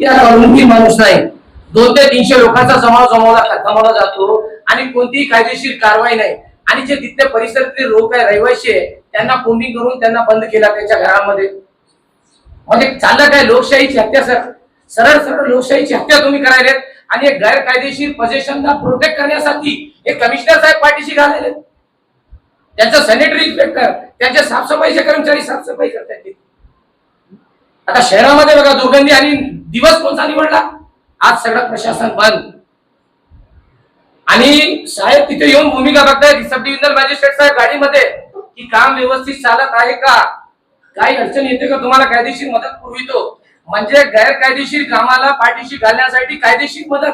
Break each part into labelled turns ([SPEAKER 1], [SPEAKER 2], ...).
[SPEAKER 1] या कळूनही माणूस नाही. दोन ते तीनशे लोकांचा जमाव जमावला जमावला जातो आणि कोणतीही कायदेशीर कारवाई नाही. आणि जे तिथले परिसरातले लोक आहे रहिवासी आहे त्यांना कोंबिंग करून त्यांना बंद केला त्यांच्या घरामध्ये. म्हणजे चाललं काय लोकशाहीची हत्या सर. सरळ सरळ लोकशाहीची हत्या तुम्ही करायलेत आणि एक गैरकायदेशीर पोझिशनला प्रोटेक्ट करण्यासाठी हे कमिशनर साहेब पाठीशी घालायले त्यांचा सॅनिटरी इन्स्पेक्टर त्यांचे साफसफाईचे कर्मचारी साफसफाई करतात आता शहरामध्ये बघा दुर्गंधी आणि दिवस कोणता निवडला? आज सगळं प्रशासन बंद. आणि साहेब तिथे येऊन भूमिका बघताय सब डिव्हिजनल मॅजिस्ट्रेट साहेब गाडीमध्ये की काम व्यवस्थित चालत आहे का? काही अडचण येते का तुम्हाला? कायदेशीर मदत पुरवितो. म्हणजे गैरकायदेशीर कामाला पाठीशी घालण्यासाठी कायदेशीर मदत.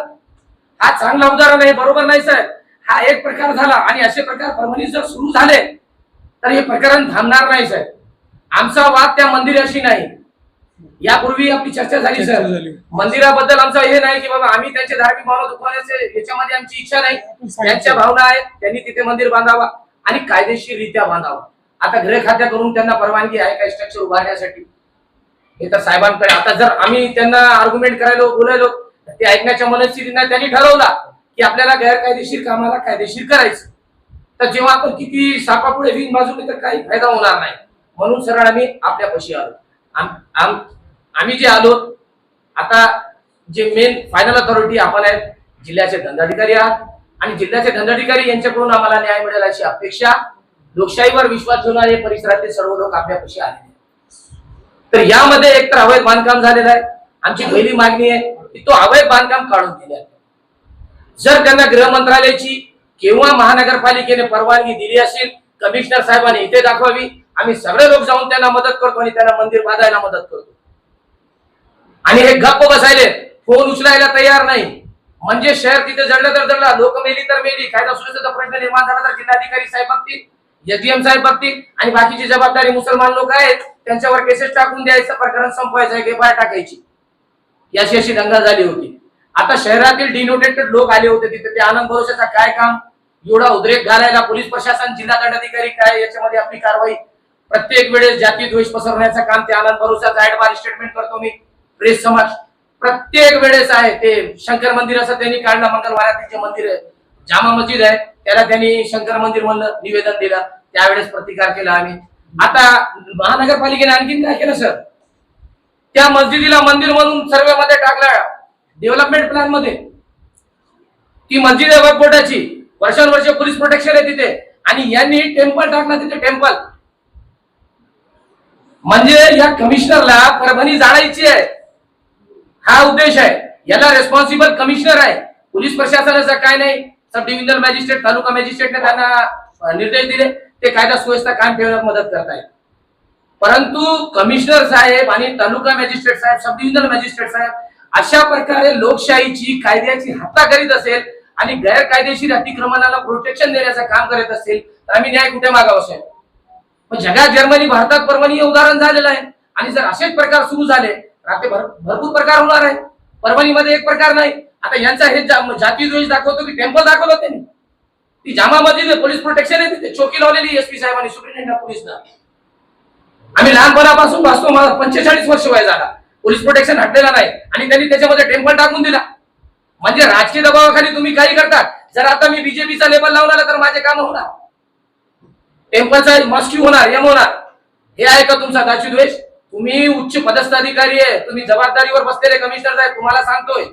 [SPEAKER 1] हा चांगला उदाहरण आहे बरोबर नाही साहेब? हा एक प्रकार झाला आणि असे प्रकार परभणीत जर सुरू झाले तर हे प्रकरण थांबणार नाही साहेब. आमचा वाद त्या मंदिराशी नाही. यापूर्वी आपली चर्चा झाली सर. मंदिराबद्दल आमचं हे नाही की बाबा आम्ही त्यांचे धार्मिक भावना दुखवण्याचे याच्यामध्ये आमची इच्छा नाही. त्यांच्या भावना आहेत त्यांनी तिथे मंदिर बांधावा आणि कायदेशीररित्या बांधावा. आता गृह खात्याकडून त्यांना परवानगी आहे का स्ट्रक्चर उभारण्यासाठी. हे तर साहेबांकडे आता जर आम्ही त्यांना आर्ग्युमेंट करायलो बोलायलो ते ऐकण्याच्या मनस्थितीनं त्यांनी ठरवला की आपल्याला गैरकायदेशीर कामाला कायदेशीर करायचं. तर जेव्हा आपण किती सापापुढे विन बाजूने तर काही फायदा होणार नाही. म्हणून सरळ आम्ही आपल्यापाशी आलो. आम्ही जे आलो आता जे मेन फायनल अथॉरिटी आपण आहेत जिल्ह्याचे दंडाधिकारी आहात. आणि जिल्ह्याचे दंडाधिकारी यांच्याकडून आम्हाला न्याय मिळेल अशी अपेक्षा लोकशाहीवर विश्वास ठेवणारे परिसरातील सर्व लोक आपल्यापाशी आलेले आहेत. तर यामध्ये एक तर अवैध बांधकाम झालेलं आहे. आमची पहिली मागणी आहे की तो अवैध बांधकाम काढून दिले जर त्यांना गृह मंत्रालयाची किंवा महानगरपालिकेने परवानगी दिली असेल कमिशनर साहेबांनी इथे दाखवावी. आम्ही सगळे लोक जाऊन त्यांना मदत करतो आणि त्यांना मंदिर बांधायला मदत करतो. आणि हे गप्प बसायले फोन उचलायला तयार नाही. म्हणजे शहर तिथे जडलं तर जडला लोक मेली तर मेली कायदा सुरक्षेचा प्रश्न निर्माण झाला तर जिल्हाधिकारी साहेब बघतील एसडीएम साहेब बघतील आणि बाकीची जबाबदारी मुसलमान लोक आहेत त्यांच्यावर केसेस टाकून द्यायचं प्रकरण संपवायचं आहे बाहेर टाकायची. याची अशी दंगा झाली होती. आता शहरातील डिनोटेटेड लोक आले होते तिथे ते आनंद भरोशाचा काय काम? एवढा उद्रेक घालायला पोलीस प्रशासन जिल्हा दंडाधिकारी काय याच्यामध्ये आपली कारवाई प्रत्येक वेळेस जाती द्वेष पसरवण्याचं काम ते आनंद भरोशाचा ऍडवार स्टेटमेंट करतो मी. प्रेस समाज प्रत्येक वेळेस आहे ते. शंकर मंदिर असं त्यांनी काढलं मंगलवाराचे मंदिर आहे. जामा मस्जिद आहे. त्याला त्यांनी शंकर मंदिर म्हणलं निवेदन दिलं. त्यावेळेस प्रतिकार केला आम्ही. आता महानगरपालिकेने आणखीन काय केलं सर? त्या मस्जिदीला मंदिर म्हणून सर्वे मध्ये टाकला. डेव्हलपमेंट प्लॅनमध्ये. ती मस्जिद आहे वकबोर्डाची वर्षानुवर्ष पोलीस प्रोटेक्शन आहे तिथे. आणि यांनी टेम्पल टाकला तिथे टेम्पल म्हणजे या कमिशनरला परभणी जाणायची आहे. हा उद्देश आहे. याला रेस्पॉन्सिबल कमिशनर आहे. पोलीस प्रशासनाचा काय नाही सब डिव्हिजनल मॅजिस्ट्रेट तालुका मॅजिस्ट्रेटने त्यांना निर्देश दिले. ते कायदा सुव्यवस्था कायम ठेवण्यात मदत करतायत परंतु कमिशनर साहेब आणि तालुका मॅजिस्ट्रेट साहेब सब डिव्हिजनल मॅजिस्ट्रेट साहेब अशा प्रकारे लोकशाहीची कायद्याची हत्या करीत असेल आणि गैरकायदेशीर अतिक्रमणाला प्रोटेक्शन देण्याचं काम करत असेल तर आम्ही न्याय कुठे मागावं साहेब? मग जगात जर्मनी भारतात परभणी हे उदाहरण झालेलं आहे. आणि जर असेच प्रकार सुरू झाले तर भर- भरपूर प्रकार होणार आहे. परभणीमध्ये एक प्रकार नाही. आता यांचा हे जाती द्वेष दाखवतो की टेम्पल दाखवलं त्यांनी? ती जामा मस्जिद पोलीस प्रोटेक्शन आहे तिथे चोकी लावलेली एसपी साहेबांनी सुप्रिंटेंडेंट पोलीसनं. आम्ही लहानपणापासून वाचतो मला पंचेचाळीस वर्ष वय झाला. पोलीस प्रोटेक्शन हटलेला नाही. आणि त्यांनी त्याच्यामध्ये टेम्पल टाकून दिला. म्हणजे राजकीय दबावाखाली तुम्ही काही करतात. जर आता मी बीजेपीचा लेबल लावला तर माझे काम होणार. टेम्पलचा मस्क्यू होणार एम होणार. हे आहे का तुमचा दाची तुम्ही उच्च पदस्थ अधिकारी आहे तुम्ही जबाबदारीवर बसलेले कमिशनर साहेब तुम्हाला सांगतोय.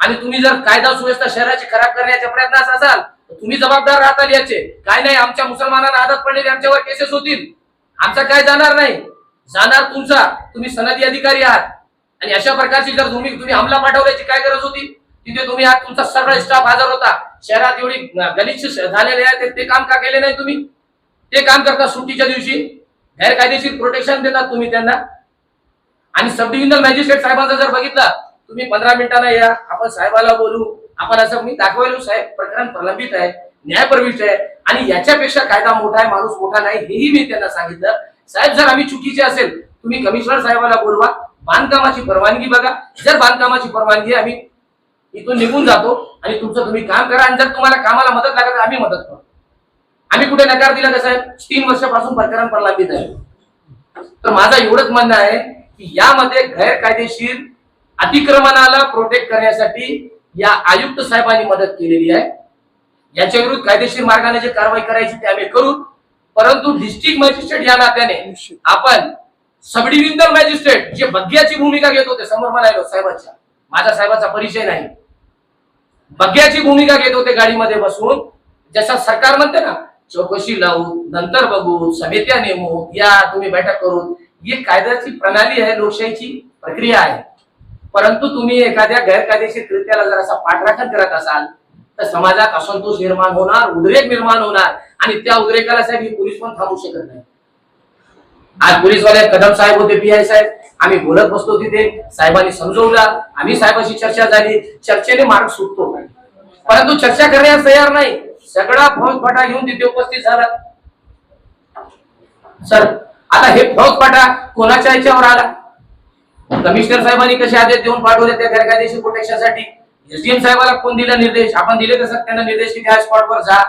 [SPEAKER 1] आणि तुम्ही जर कायदा सुव्यवस्था शहराची खराब करण्याच्या प्रयत्नात असाल तर तुम्ही जबाबदार राहताल याचे. काय नाही आमच्या मुसलमानांना आदत पडलेली आमच्यावर केसेस होतील. आमचा काय जाणार नाही? जाणार तुमचा. तुम्ही सनदी अधिकारी आहात. आणि अशा प्रकारची जर तुम्ही तुम्ही हमला पाठवल्याची काय गरज होती? तिथे तुम्ही आज तुमचा सगळा स्टाफ हजर होता. शहरात एवढी गलिच्छ झालेले आहे ते काम का केले नाही तुम्ही? ते काम करता सुट्टीच्या दिवशी. गैरकायदेशीर प्रोटेक्शन देतात तुम्ही त्यांना. आणि सब डिव्हिजनल मॅजिस्ट्रेट साहेबांचा जर बघितला तुम्ही पंधरा मिनिटांना या आपण साहेबाला बोलू. आपण असं मी दाखवायलो साहेब प्रकरण प्रलंबित आहे न्यायप्रविष्ट आहे. आणि याच्यापेक्षा कायदा मोठा आहे माणूस मोठा नाही हेही मी त्यांना सांगितलं. साहेब जर आम्ही चुकीचे असेल तुम्ही कमिशनर साहेबाला बोलवा. बांधकामाची परवानगी बघा. जर बांधकामाची परवानगी आम्ही इथून निघून जातो आणि तुमचं तुम्ही काम करा. आणि जर तुम्हाला कामाला मदत लागत तर आम्ही मदत करतो. आम्ही कुठे नकार दिला का साहेब? तीन वर्षापासून प्रकरण प्रलंबित आहे. तर माझं एवढंच म्हणणं आहे की यामध्ये गैरकायदेशीर अतिक्रमणाला प्रोटेक्ट करण्यासाठी या आयुक्त साहेबांनी मदत केलेली आहे. याच्या विरुद्ध कायदेशीर मार्गाने जे कारवाई करायची ते आम्ही करू. परंतु डिस्ट्रिक्ट मॅजिस्ट्रेट या नात्याने आपण सब डिव्हिजनल मॅजिस्ट्रेट जे बग्ग्याची भूमिका घेत होते समोर म्हणालो साहेबांच्या. माझ्या साहेबाचा परिचय नाही. बग्ग्याची भूमिका घेत होते गाडीमध्ये बसून. जसा सरकार म्हणते ना चौकशी लावू नंतर बघू समित्या नेमू या तुम्ही बैठक करू ही कायद्याची प्रणाली आहे लोकशाहीची प्रक्रिया आहे. परंतु तुम्ही एखाद्या गैरकायदेशीर कृत्याला जर असा पाठराखण करत असाल तर समाजात असंतोष निर्माण होणार उद्रेक निर्माण होणार आणि त्या उद्रेकाला साहेब ही पोलीस पण थांबू शकत नाही. आज पोलीसवाले कदम साहेब होते पी आय साहेब. आम्ही बोलत बसतो तिथे साहेबांनी समजवलं. आम्ही साहेबांशी चर्चा झाली. चर्चेने मार्ग सुटतो. परंतु चर्चा करण्यास तयार नाही. सगळा फौजफाटा घेऊन तिथे उपस्थित झाला. सर आता हे फौजफाटा कोणाच्या याच्यावर आला? कमिशनर साहेबांनी कसे आदेश देऊन पाठवले त्या गैरकायदेशीर प्रोटेक्शनसाठी एसडीएम साहेबाला कोण दिला निर्देश? आपण दिले तर सर त्यांना निर्देश की त्या स्पॉटवर जा.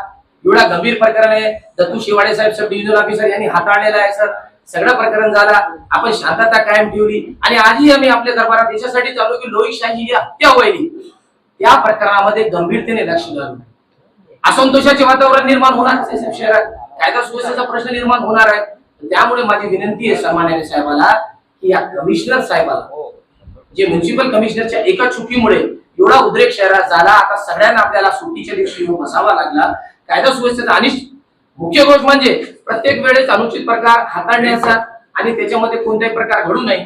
[SPEAKER 1] एवढा गंभीर प्रकरण आहे. दत्तू शिवाडे साहेब सब डिव्हिजन ऑफिसर यांनी हाताळलेला आहे सर. सगळं प्रकरण झाला. आपण शांतता कायम ठेवली. आणि आजही आम्ही आपल्या दरबारात देशासाठी चालू की लोहिशाही ही हत्या व्हायली. त्या प्रकरणामध्ये गंभीरतेने लक्ष घालू असंतोषाचे वातावरण निर्माण होणार शहरात. कायदा सुव्यवस्थेचा प्रश्न निर्माण होणार आहे. त्यामुळे माझी विनंती आहे सन्मान्य साहेबाला की या कमिशनर साहेबाला जे म्युन्सिपल कमिशनरच्या एका चुकीमुळे एवढा उद्रेक शहरात झाला आता सगळ्यांना आपल्याला सुट्टीच्या दिवशी येऊन बसावा लागला. कायदा सुव्यवस्थेचा आणि मुख्य गोष्ट म्हणजे प्रत्येक वेळेस अनुचित प्रकार हाताळण्याचा आणि त्याच्यामध्ये कोणताही प्रकार घडू नये.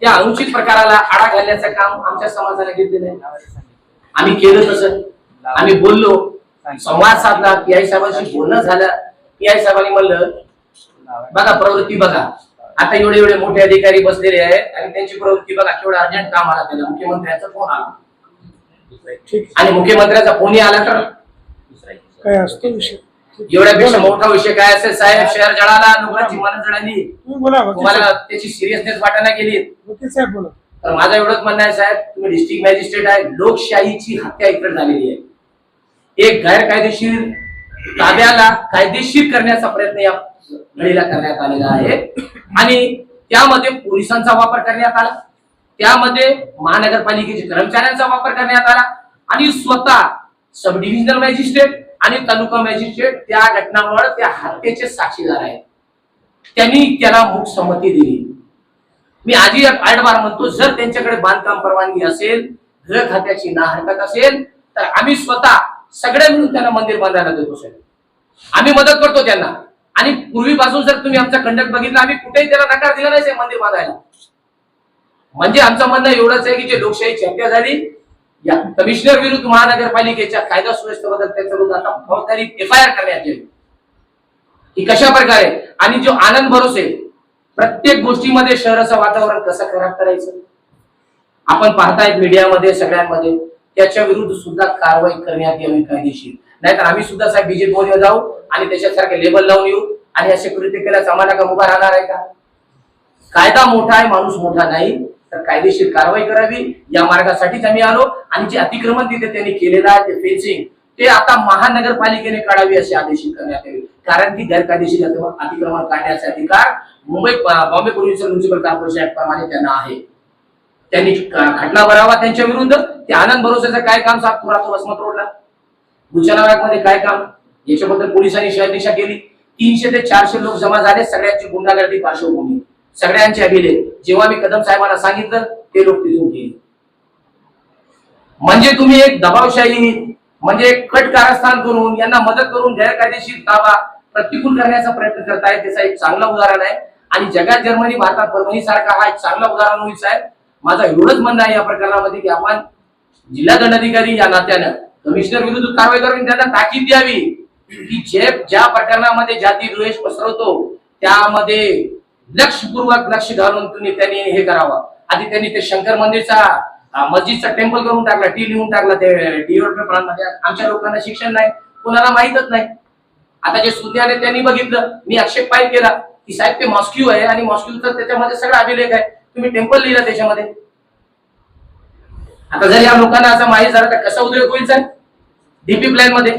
[SPEAKER 1] त्या अनुचित प्रकाराला आळा घालण्याचं काम आमच्या समाजाने घेतलेलं आहे. आम्ही केलं तसं. आम्ही बोललो संवाद साधला पी आय साहेबांशी बोलणं झालं. पी आय साहेबांनी म्हणलं बघा प्रवृत्ती बघा. आता एवढे एवढे मोठे अधिकारी बसलेले आहेत आणि त्यांची प्रवृत्ती बघा केवढं अर्जंट काम आला त्याला. मुख्यमंत्र्यांचा फोन आला.
[SPEAKER 2] ठीक
[SPEAKER 1] आणि मुख्यमंत्र्यांचा फोनही आला तर?
[SPEAKER 2] काय असतो विषय?
[SPEAKER 1] एवढ्यापेक्षा मोठा विषय काय असेल? साहेब शहर जळाला लोकांची मन जळाली. तुम्हाला. त्याची सिरियसनेस वाटायला गेली
[SPEAKER 2] वकील साहेब बोला.
[SPEAKER 1] तर माझं एवढंच म्हणणं आहे साहेब तुम्ही डिस्ट्रिक्ट मॅजिस्ट्रेट आहे. लोकशाहीची हत्या इकडे झालेली आहे. एक गैरकायदेशीर ताब्याला कायदेशीर करण्याचा प्रयत्न या घडीला करण्यात आलेला आहे. आणि त्यामध्ये पोलिसांचा वापर करण्यात आला. त्यामध्ये महानगरपालिकेच्या कर्मचाऱ्यांचा वापर करण्यात आला. आणि स्वतः सब डिव्हिजनल मॅजिस्ट्रेट आणि तालुका मॅजिस्ट्रेट त्या घटनामुळे त्या हत्येचे साक्षीदार आहेत. त्यांनी त्याला मुख संमती दिली. मी आधी आठवार म्हणतो जर त्यांच्याकडे बांधकाम परवानगी असेल घर खात्याची ना हरकत असेल तर आम्ही स्वतः सगळ्या मिळून त्यांना मंदिर बांधायला देतो साहेब. आम्ही मदत करतो त्यांना. आणि पूर्वीपासून जर तुम्ही आमचा कंडक्ट बघितला आम्ही कुठेही त्याला नकार दिला नाही साहेब मंदिर बांधायला. म्हणजे आमचं म्हणणं एवढंच आहे की जे लोकशाही हत्या झाली या कमिशनर विरुद्ध महानगरपालिकेच्या कायदा सुव्यवस्थेबद्दल त्याच्या विरुद्ध आता फौजदारी एफ आय आर करण्यात येईल. की कशा प्रकारे? आणि जो आनंद भरोसे प्रत्येक गोष्टीमध्ये शहराचं वातावरण कसं खराब करायचं? आपण पाहतायत मीडियामध्ये सगळ्यांमध्ये. त्याच्या विरुद्ध सुद्धा कारवाई करण्यात यावी कायदेशीर. नाहीतर आम्ही सुद्धा साहेब बीजेपी जाऊ आणि त्याच्यासारखे लेबल लावून येऊ आणि असे कृत्य केल्यास आम्हाला का उभा राहणार आहे का? कायदा मोठा आहे माणूस मोठा नाही तर कायदेशीर कारवाई करावी. या मार्गासाठीच आम्ही आलो आणि जे अतिक्रमण तिथे त्यांनी केलेलं आहे ते फेन्सिंग ते आता महानगरपालिकेने काढावी असे आदेश करण्यात यावे. कारण की गैरकायदेशीर अतिक्रमण अतिक्रमण अधिकार Mumbai Bombay provincial municipal corporation act प्रमाणे त्यांना आहे. त्यांनी खटला भरावा त्यांच्या विरुद्ध? ते आनंद भरोसेचं काय काम? सातपुराचं वसमत रोडला. मध्ये काय काम? याच्याबद्दल पोलिसांनी शहरदिशा केली. तीनशे ते चारशे लोक जमा झाले. सगळ्यांची गुंडागर्दी पार्श्वभूमी. सगळ्यांचे अभिलेख जेव्हा मी कदम साहेबांना सांगितलं ते लोक तिथून गेले. म्हणजे तुम्ही एक दबावशाही म्हणजे एक कट कारस्थान करून यांना मदत करून गैरकायदेशीर ताबा प्रतिकूल करण्याचा प्रयत्न करताय त्याचा एक चांगला उदाहरण आहे. आणि जगात जर्मनी भारतात परभणी सारखा हा एक चांगला उदाहरण होईल साहेब. माझं एवढंच म्हणणं आहे या प्रकरणामध्ये की आपण जिल्हा दंडाधिकारी या नात्यानं कमिशनर विरुद्ध कारवाई करून त्यांना ताकीद द्यावी. की जे ज्या प्रकरणामध्ये जाती द्वेष पसरवतो त्यामध्ये लक्षपूर्वक लक्ष घालून तुम्ही त्यांनी हे करावं. आधी त्यांनी ते शंकर मंदिरचा मस्जिदचा टेम्पल करून टाकला टी लिहून टाकला ते डिओट आमच्या लोकांना शिक्षण नाही कोणाला माहीतच नाही. आता जे सुज्ञाने त्यांनी बघितलं मी आक्षेप पाहिजे केला की साहेब ते मॉस्क्यू आहे आणि मॉस्क्यूचा त्याच्यामध्ये सगळा अभिलेख आहे. तुम्ही टेम्पल लिहिला त्याच्यामध्ये. आता जर या लोकांना असं माहीत झालं तर कसा उद्योग होईल सर? डीपी प्लॅनमध्ये.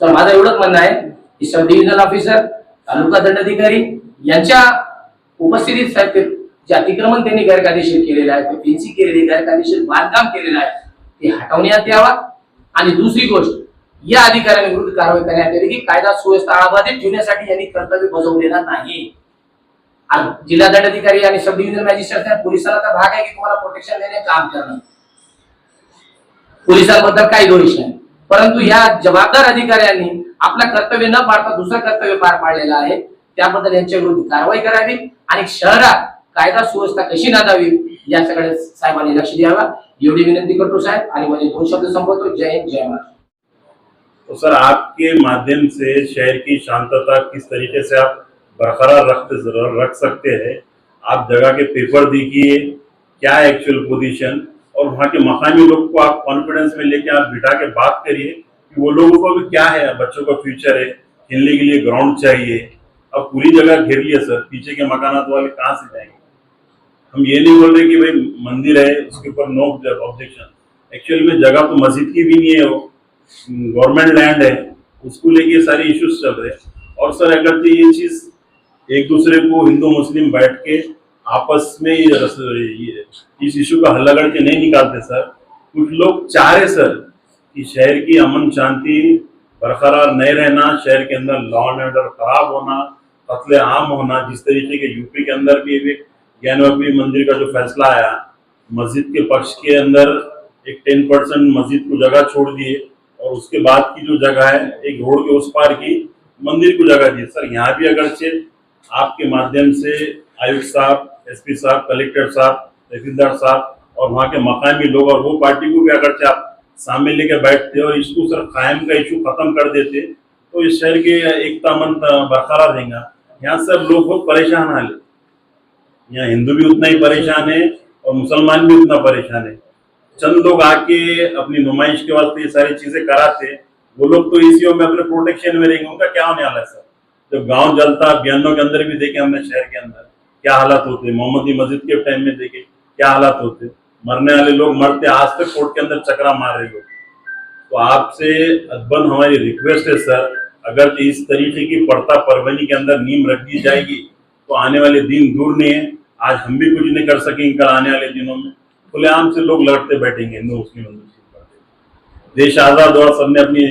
[SPEAKER 1] सर माझं एवढंच म्हणणं आहे की सब डिव्हिजनल ऑफिसर तालुका दंडाधिकारी यांच्या उपस्थितीत साहेब जे अतिक्रमण त्यांनी गैरकायदेशीर केलेलं आहे ते फेन्सी केलेली गैरकायदेशीर बांधकाम केलेलं आहे ते हटवण्यात यावा. आणि दुसरी गोष्ट या अधिकाऱ्यांविरुद्ध कारवाई करण्यात आली की कायदा सुव्यवस्था आबाधित ठेवण्यासाठी यांनी कर्तव्य बजावलेला नाही. आणि जिल्हा दंडाधिकारी आणि सब डिव्हिजन मॅजिस्ट्रेट पोलिसाला तर भाग आहे की तुम्हाला प्रोटेक्शन देणे काम करणं. पोलिसांबद्दल काही दोष नाही. परंतु या जबाबदार अधिकाऱ्यांनी आपलं कर्तव्य न पाळता दुसरं कर्तव्य पार पाडलेलं आहे. त्याबद्दल यांच्या विरुद्ध कारवाई करावी आणि शहरात कायदा सुव्यवस्था कशी नांदावी याच्याकडे साहेबांनी लक्ष द्यावा. एवढी विनंती करतो साहेब आणि माझे दोन शब्द संपवतो. जय हिंद जय महाराज
[SPEAKER 3] तो सर आपके माध्यम से शहर की शांतता किस तरीके से आप बरकरार रखते रख सकते हैं। आप जगह के पेपर देखिए, क्या एक्चुअल पोजीशन और वहाँ के मकामी लोग को आप कॉन्फिडेंस में लेके आप बिठा के बात करिए कि वो लोगों को भी क्या है, बच्चों का फ्यूचर है, खेलने के लिए ग्राउंड चाहिए। अब पूरी जगह घेर लिया सर पीछे के मकानात वाले कहाँ से जाएँगे? हम ये नहीं बोल रहे कि भाई मंदिर है, उसके ऊपर नो ऑब्जेक्शन एक्चुअल में जगह तो मस्जिद की भी नहीं है वो। गवर्नमेंट लैंड है, उसको लेके सारे इश्यूज़ चल रहे हैं। और सर अगर तो ये चीज़ एक दूसरे को हिंदू मुस्लिम बैठ के आपस में ये इस इशू का हल्ला लगा के नहीं निकालते, सर, कुछ लोग चाह रहे, सर, कि शहर की अमन शांति बरकरार नहीं रहना, शहर के अंदर लॉ एंड ऑर्डर खराब होना, कत्ले आम होना, जिस तरीके के यूपी के अंदर भी ज्ञानवापी मंदिर का जो फैसला आया, मस्जिद के पक्ष के अंदर एक टेन परसेंट मस्जिद को जगह छोड़ दिए और उसके बाद की जो जगह है, एक रोड के उस पार की मंदिर को जगह दी सर, यहाँ भी अगर आपके माध्यम से आयुक्त साहब, एसपी साहब, कलेक्टर साहब, तहसीलदार साहब और वहाँ के मकामी लोग और वो पार्टी को भी अगर आप सामने लेके बैठते और इसको सर कायम का इशू खत्म कर देते तो इस शहर के एकता मन बरकरार रहेगा। यहाँ सब लोग बहुत परेशान हाले यहाँ हिंदू भी उतना ही परेशान है और मुसलमान भी उतना परेशान है। चंद लोग आके अपनी नुमाइश के वास्ते ये सारी चीज़ें कराते, वो लोग तो इसी में अपने प्रोटेक्शन में रहेंगे, उनका क्या होने वाला है सर? जब गाँव जलता, बयानों के अंदर भी देखे हमने शहर के अंदर। क्या हालात होते? मोहम्मदी मस्जिद के टाइम में देखे, क्या हालात होते? मरने वाले लोग मरते, आज तक कोर्ट के अंदर चक्रा मार रहे लोग। तो आपसे अदबन हमारी रिक्वेस्ट है सर अगर इस तरीके की पड़ता परवनी के अंदर नींव रख दी जाएगी तो आने वाले दिन दूर नहीं है। आज हम भी कुछ नहीं कर सकेंगे कल आने वाले दिनों में। खुलेआम से लोग लड़ते बैठेंगे, हिंदू, मुस्लिम। देश आज़ाद हुआ, सबने अपनी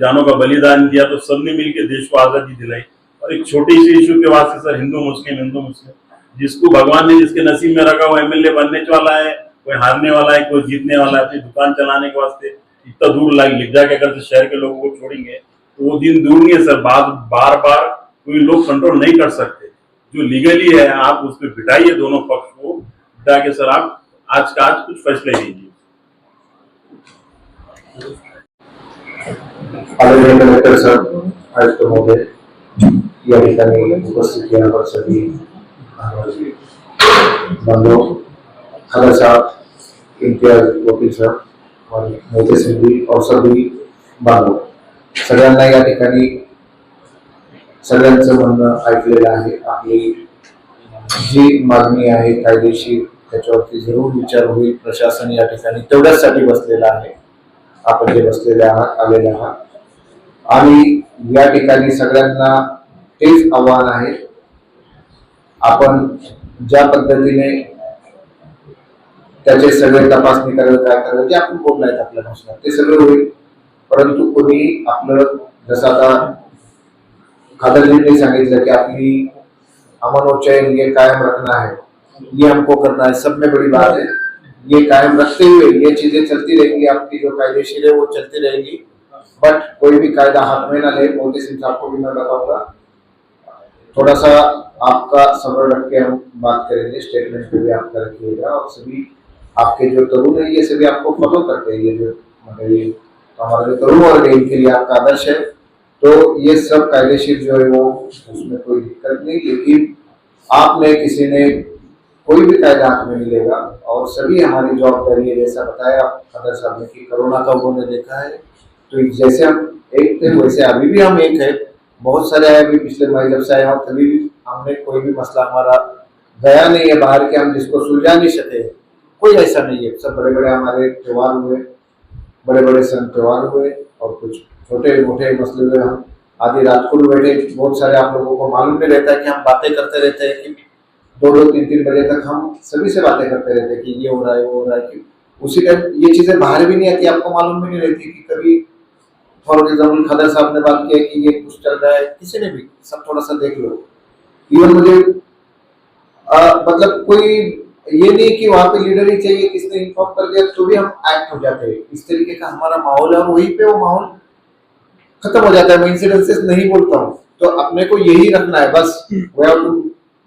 [SPEAKER 3] जानों का बलिदान दिया तो सबने मिलकर देश को आज़ादी दिलाई। और एक छोटी सी इशू के वास्ते सर हिंदू, मुस्लिम हिंदू, मुस्लिम, जिसको भगवान ने जिसके नसीब में रखा, वो एमएलए बनने वाला है, कोई हारने वाला है, कोई जीतने वाला है दुकान चलाने के वास्ते इतना दूर लाग, लिख जाके अगर शहर के लोगों को छोड़ेंगे तो वो दिन दूर नहीं है सर बार बार बार कोई लोग कंट्रोल नहीं कर सकते। जो लीगली है, आप उस पर बिठाइए दोनों पक्ष को बिठा के सर आप आज का आज कुछ फैसले लीजिए।
[SPEAKER 4] आदरणीय कलेक्टर सर आयुक्त महोदय या ठिकाणी उपस्थित यावर सगळी बांधव खाला साहेब इम्तियाज वकील साहब आणि मोठे सिंधी औषधी बांधव सगळ्यांना या ठिकाणी सगळ्यांचं म्हणणं ऐकलेलं आहे. आपली जी मागणी आहे कायदेशीर त्याच्यावरती जरूर विचार होईल. प्रशासन या ठिकाणी तेवढ्याचसाठी बसलेलं आहे. आपण जे बसलेले आहात आलेले आहात. आणि या ठिकाणी सगळ्यांना तेच आव्हान आहे. आपण ज्या पद्धतीने त्याचे सगळे तपासणी करायला काय करायला जे आपण बोललायत आपल्या भाषणात ते सगळं होईल. परंतु कोणी आपलं जसं आता खादरजींनी सांगितलं की आपली अमन और कायम रखना है ये हमको करना है सब में बड़ी बात है. ये कायम रखते हुए ये चीज़ें चलती रहेंगी, आपकी जो कायदेशीर है वो चलती रहेगी। बट कोई भी कायदा हाथ में ना ले मोदी सिंह साहब को भी मैं बताऊँगा। थोड़ा सा आपका सबर रख के हम बात करेंगे स्टेटमेंट पे भी आपका रखिएगा। और सभी आपके जो तरुण है, ये सभी आपको फॉलो करते हैं, ये जो मतलब ये हमारा जो तरुण है इनके लिए आपका आदर्श है। तो ये सब कायदेशीर जो है वो, उसमें कोई दिक्कत नहीं। लेकिन आपने किसी ने कोई भी में नहीं लेगा और सभी हमारी जवाबदारी है जैसा बताया खदर साहब ने कि कोरोना का उन्होंने देखा है। तो जैसे हम एक थे, वैसे अभी भी हम एक है। बहुत सारे आए अभी पिछले महीने जब से आए और तभी भी हमने कोई भी मसला हमारा गया नहीं है बाहर के, हम जिसको सुलझा नहीं सके। कोई ऐसा नहीं है। सब बड़े बड़े हमारे त्यौहार हुए बड़े बड़े सन त्यौहार हुए और कुछ छोटे मोटे मसले हुए। हम आधी रात को भी बैठे, बहुत सारे आप लोगों को मालूम नहीं रहता है कि हम बातें करते रहते हैं कि दो दो तीन तीन बजे तक हम सभी से बातें करते रहते कि ये हो रहा है वो हो रहा है कि उसी टाइम ये चीज़ें बाहर भी नहीं आती आपको मालूम भी नहीं रहती कि कभी फॉर एग्ज़ाम्पल खदर साहब ने बात किया कि ये कुछ चल रहा है किसी ने भी सब थोड़ा सा देख लो। इवन मुझे आ, मतलब कोई ये नहीं कि वहाँ पे लीडर ही चाहिए किसने इन्फॉर्म कर दिया तो भी हम एक्ट हो जाते हैं। इस तरीके का हमारा माहौल है वहीं पे वो माहौल खत्म हो जाता है। मैं इंसिडेंसेस नहीं बोलता हूँ तो अपने को यही रखना है बस। We have to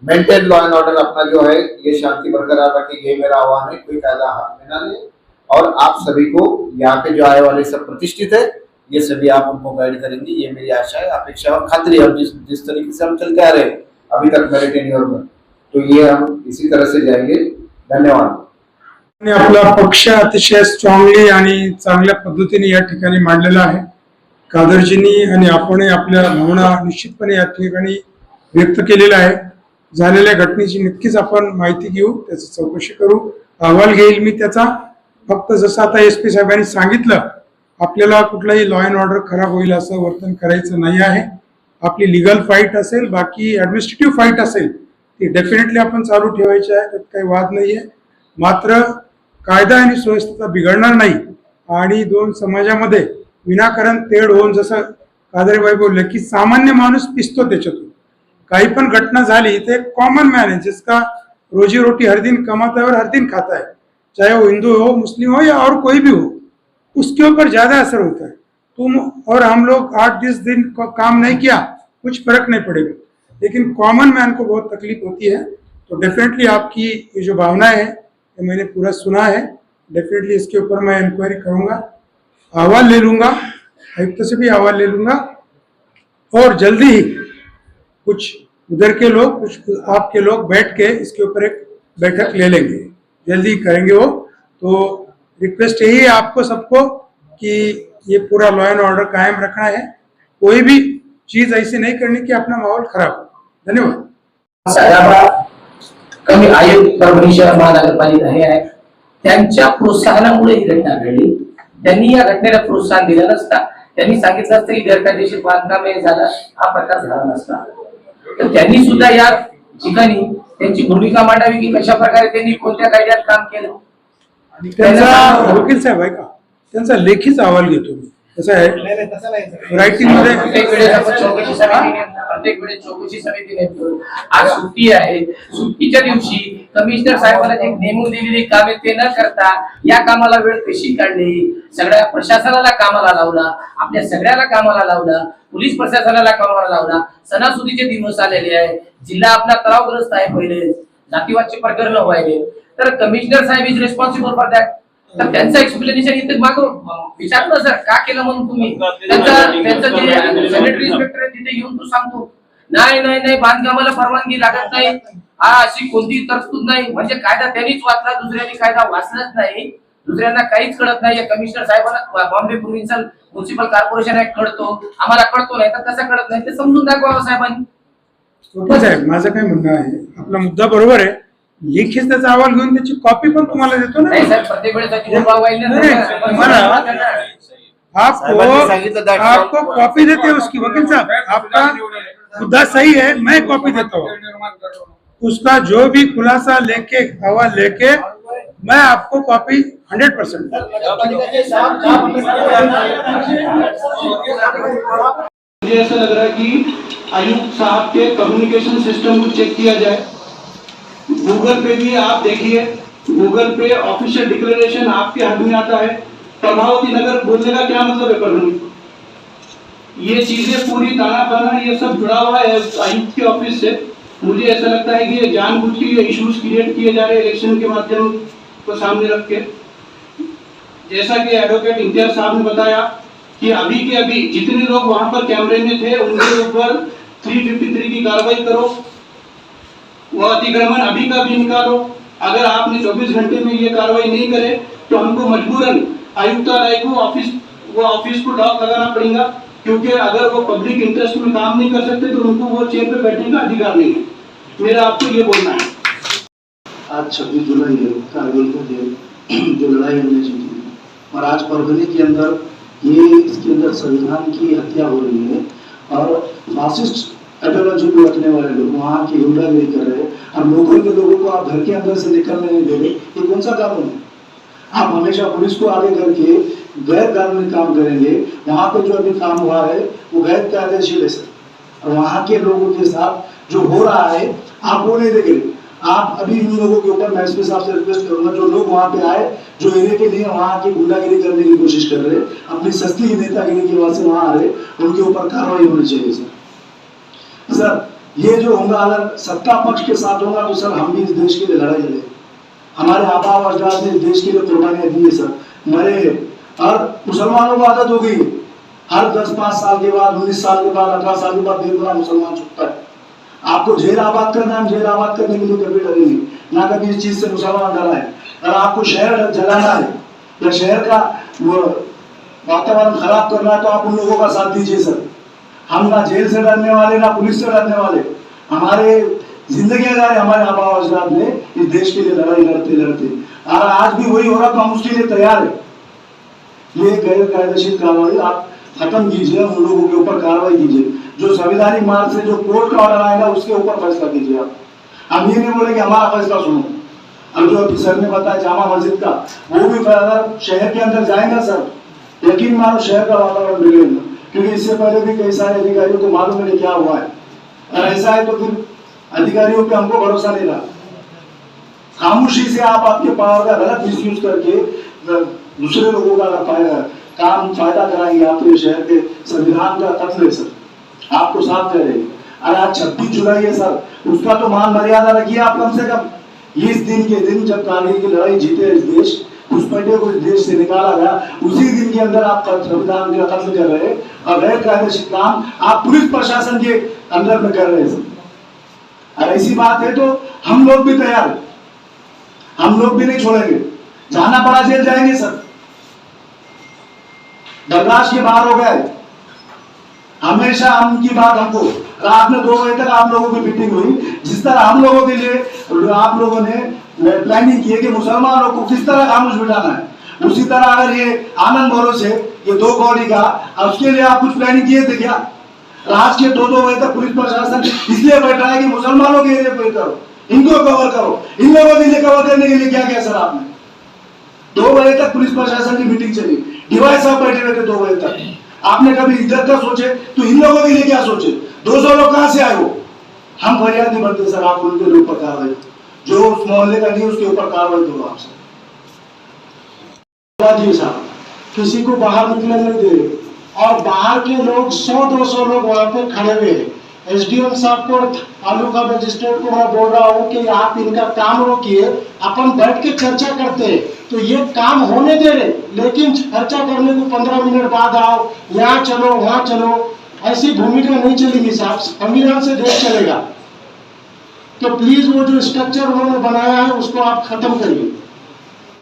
[SPEAKER 4] maintain law and order अपना जो है ये शांति बरकरार रखे ये मेरा आह्वान है कोई कायदा हाथ में ना ले। और आप सभी को यहाँ पे जो आए वाले सब प्रतिष्ठित है ये सभी आप उनको गाइड करेंगे ये मेरी आशा है अपेक्षा और खातरी हम जिस जिस तरीके से हम चलते आ रहे हैं अभी तक मेरे टेन्योर में तो ये हम इसी तरह से जाएंगे। धन्यवाद।
[SPEAKER 2] आणि आपला पक्ष अतिशय स्ट्रॉंगली आणि चांगल्या पद्धतीने या ठिकाणी मांडलेला आहे. कादरजींनी आणि आपणही आपल्या भावना निश्चितपणे या ठिकाणी व्यक्त केलेल्या आहे झालेल्या घटनेची नक्कीच आपण माहिती घेऊ त्याची चौकशी करू. अहवाल घेईल मी त्याचा. फक्त जसं आता एस पी साहेबांनी सांगितलं आपल्याला कुठलाही लॉ अँड ऑर्डर खराब होईल असं वर्तन करायचं नाही आहे. आपली लिगल फाईट असेल बाकी ॲडमिनिस्ट्रेटिव्ह फाईट असेल ती डेफिनेटली आपण चालू ठेवायची आहे त्यात काही वाद नाही आहे मात्र कायदा आणि सुव्यवस्था बिघडणार नाही. आणि दोन समाजामध्ये विनाकारण तेढ होऊन जसं कादरेबाई बोलले की सामान्य माणूस पिसतो त्याच्यातून. काही पण घटना झाली ते कॉमन मैन है, जिसका रोजी रोटी हर दिन कमाता है और हर दिन खाता है। चाहे वो हिंदू हो, मुस्लिम हो या और कोई भी हो, उसके ऊपर ज़्यादा असर होता है। तुम और हम लोग आठ बीस दिन काम नहीं किया, कुछ फ़र्क नहीं पड़ेगा। लेकिन कॉमन मैन को बहुत तकलीफ़ होती है तो डेफिनेटली आपकी ये जो भावनाएँ है, ये मैंने पूरा सुना है। डेफिनेटली इसके ऊपर मैं इंक्वायरी करूँगा। अहवाल ले लूँगा, आयुक्त से भी अहवाल ले लूँगा। और जल्दी ही कुछ उधर के लोग, कुछ आपके लोग बैठ के इसके ऊपर एक बैठक ले लेंगे। जल्दी करेंगे वो। तो रिक्वेस्ट यही है आपको सबको कि ये पूरा लॉ एंड ऑर्डर कायम रखना है। कोई भी चीज़ ऐसी नहीं करनी कि अपना माहौल खराब हो। धन्यवाद।
[SPEAKER 1] कमी शहर महानगरपालिका हे। आहे त्यांच्या प्रोत्साहनामुळे ही घटना घडली. त्यांनी या घटनेला प्रोत्साहन दिलं नसता. त्यांनी सांगितलं असतं की गैरकायदेशीर बांधकाम हे हा प्रकार झाला नसता. तर त्यांनी सुद्धा या ठिकाणी त्यांची भूमिका मांडावी की कशा प्रकारे त्यांनी कोणत्या कायद्यात काम केलं?
[SPEAKER 2] त्यांचा वकील साहेब आहे का? त्यांचा लेखीच अहवाल घेतो मी. कसं आहे? रायटिंगमध्ये?
[SPEAKER 1] प्रत्येक वेळेस आपण चौकशी प्रत्येक वेळेस चौकशी समिती नेमतो आज सुट्टी आहे. सुट्टीच्या दिवशी कमिशनर साहेबांना जे नेमून दिलेली कामे ते न करता या कामाला वेळ कशी काढली? सगळ्या प्रशासनाला कामाला लावला. आपल्या सगळ्याला कामाला लावला. पोलीस प्रशासनाला कामाला लावला. सणासुदीचे दिवस आलेले आहे जिल्हा आपला तणावग्रस्त आहे पहिले जातीवादचे प्रकरण व्हायले. तर कमिशनर साहेब इज रेस्पॉन्सिबल फॉर दॅट तर त्यांचं एक्सप्लेनेशन इथे माग विचारलं सर का केलं म्हणून तुम्ही. त्यांचं त्यांचं जे सॅनिटरी इन्स्पेक्टर आहे तिथे येऊन तो सांगतो. नाही नाही नाही बांधकामाला परवानगी लागत नाही. हा अशी कोणतीही तरतूद नाही. म्हणजे कायदा त्यांनीच वाचला दुसऱ्यांनी कायदा वाचलाच नाही. दुसऱ्यांना काहीच कळत नाही. कमिशनर साहेबांना Bombay provincial municipal corporation act कळतो. आम्हाला कळतो नाही तर कसं कळत नाही? ते समजून दाखवावं हो
[SPEAKER 2] साहेबांनी. साहेब माझं काय म्हणणं आहे आपला मुद्दा बरोबर आहे. लेखीच त्याचा अहवाल घेऊन त्याची कॉपी पण तुम्हाला देतो ना.
[SPEAKER 1] नाही साहेब प्रत्येक वेळेस जीवन भावायला
[SPEAKER 2] नाही, नाही, मला- आपको आपको कॉपी देते हैं उसकी वकील साहब आपका मुद्दा सही है मैं कॉपी देता हूँ। उसका जो भी खुलासा लेके हवा लेके मैं आपको कॉपी हंड्रेड परसेंट
[SPEAKER 5] मुझे ऐसा लग रहा है कि आयुक्त साहब के कम्युनिकेशन सिस्टम को चेक किया जाए। गूगल पे भी आप देखिए, गूगल पे ऑफिशियल डिक्लेरेशन आपके हाथ में आता है। प्रभावती नगर बोलने का क्या मतलब है परभणी ये चीज़ें पूरी ताना बाना ये सब जुड़ा हुआ है आयुक्त के ऑफ़िस से। मुझे ऐसा लगता है कि ये जानबूझ के ये इश्यूज़ क्रिएट किए जा रहे हैं इलेक्शन के माध्यम को सामने रख के। जैसा कि एडवोकेट इम्तियाज़ साहब ने बताया कि अभी के अभी जितने लोग वहाँ पर कैमरे में थे, उनके ऊपर 353 की कार्रवाई करो। वह अतिक्रमण अभी का भी निकालो। अगर आपने 24 घंटे में ये कार्रवाई नहीं करे तो हमको मजबूरन आयुक्तालय को ऑफ़िस, वो ऑफ़िस को लॉक लगाना पड़ेगा, क्योंकि अगर वो पब्लिक इंटरेस्ट में काम नहीं कर सकते तो उनको वो चेयर पे बैठने का अधिकार नहीं है। मेरा आपको ये बोलना है।
[SPEAKER 6] आज छब्बीस जुलाई है, कारगिल का दिन, जो लड़ाई हमने जीती है। और आज परभनी के अंदर ये इसके अंदर संविधान की हत्या हो रही है। और फासिस्ट आइडियोलॉजी को रखने वाले लोग, वहाँ की गुंडागिरी कर रहे हैं। और लोकल के लोगों को आप घर के अंदर से निकलने नहीं दे रहे। ये कौन सा कानून है? आप हमेशा पुलिस को आगे करके गैर कानूनी काम करेंगे। वहाँ पे जो अभी काम हुआ है, वो गैर कायदेशीर है और वहाँ के लोगों के साथ जो हो रहा है, आप वो नहीं देख रहे आप अभी इन लोगों के ऊपर मैं एसपी साहब से रिक्वेस्ट करूँगा, जो लोग वहाँ पे आए, जो एरिया के लिए वहाँ की गुंडागिरी करने की कोशिश कर रहे अपनी सस्ती नेतागिरी की वजह से वहाँ आ रहे उनके ऊपर कार्रवाई होनी चाहिए, सर। सर, ये जो होगा, अगर सत्ता पक्ष के साथ होगा तो सर, हम भी इस देश के लिए लड़ाई लड़े हमारे आबा और अजदाद ने देश के लिए कुर्बानियाँ दी है सर। मरे हैं और मुसलमानों को आदत हो गई। हर दस, पाँच साल के बाद, उन्नीस साल के बाद, अठारह साल के बाद देख बड़ा मुसलमान छुपता है। आपको जेल आबाद करना है जेल आबाद करने के लिए कभी डरेंगे ना कभी इस चीज़ से मुसलमान डरा है। अगर आपको शहर जलाना है, या शहर का वातावरण खराब करना है तो आप उन लोगों का साथ दीजिए, सर। हम ना जेल से डरने वाले ना पुलिस से डरने वाले, हमारे ज़िंदगी जा हमारे आबा अजदाद ने इस देश के लिए लड़ाई लड़ते लड़ते, और आज भी वही हो रहा तो हम उसके लिए तैयार है। ये गैर कायदेशीर कार्रवाई, आप खत्म कीजिए उन लोगों के ऊपर कार्रवाई कीजिए। जो संविधानिक मार्ग से जो कोर्ट का ऑर्डर आएगा, उसके ऊपर फैसला कीजिए आप। हम ये नहीं बोले कि हमारा फैसला सुनो। अब जो अभी सर ने बताया, जामा मस्जिद का, वो भी अगर शहर के अंदर जाएगा सर, यकीन मानो शहर का वातावरण बिगड़ेगा। क्योंकि इससे पहले भी कई सारे अधिकारियों को मालूम है क्या हुआ है। और ऐसा है तो फिर अधिकारियों पे हमको भरोसा नहीं रहा। खामोशी से आप आपके पावर का गलत मिसयूज करके दूसरे लोगों का अगर फ़ायदा काम फ़ायदा कराएँगे आप तो शहर के संविधान का तत्व है, सर। आपको साथ कह रहे अरे आज छब्बीस जुलाई है, सर। उसका तो मान मर्यादा रखिए आप कम से कम। इस दिन के दिन जब कारगिल की लड़ाई जीते इस देश उस पंडे को देश से निकाला गया। उसी दिन के अंदर आप संविधान का कत्ल कर रहे और गैर कायदेशीर काम आप पुलिस प्रशासन के अंदर में कर रहे हैं। और ऐसी बात है तो हम लोग भी तैयार हम लोग भी नहीं छोड़ेंगे। जाना पड़ा जेल जाएँगे सर बर्दाश्त के बाहर हो गए। हमेशा हम की बात हमको। रात में दो बजे तक आप लोगों की मीटिंग हुई। जिस तरह हम लोगों के लिए, आप लोगों ने प्लानिंग की है कि मुसलमानों को किस तरह खामोश बिठाना है? उसी तरह अगर ये आनंद भरोसे, ये दो कौड़ी का उसके लिए आप कुछ प्लानिंग किए थे क्या? रात के दो दो बजे तक पुलिस प्रशासन इसलिए बैठा है कि मुसलमानों के पे करो, इनको कवर करो। इन लोगों के लिए कवर करने के लिए क्या किया सर आपने? दो बजे तक पुलिस प्रशासन की मीटिंग चली। डिवाइस साहब बैठे हुए थे दो बजे तक। आपने कभी इज़्ज़त का सोचे? तो इन लोगों के लिए क्या सोचे? दो सौ लोग कहाँ से आए हो हम फरियाद नहीं बनते सर, आप उनके ऊपर कार्रवाई। जो उस मोहल्ले का नहीं, उसके ऊपर कार्रवाई करो आपसे किसी को बाहर निकलने नहीं दे और बाहर के लोग, सौ, दो सौ लोग वहाँ पे खड़े हुए हैं। एसडीएम साहब को तालुका मजिस्ट्रेट को मैं बोल रहा हूँ कि आप इनका काम रोकिए, अपन बैठ के चर्चा करते हैं। तो ये काम होने दे रहे, लेकिन चर्चा करने को पंद्रह मिनट बाद आओ, यहाँ चलो, वहाँ चलो। ऐसी भूमिका नहीं चलेगी साहब। संविधान से देश चलेगा। तो प्लीज वो जो स्ट्रक्चर उन्होंने बनाया है उसको आप खत्म करिए।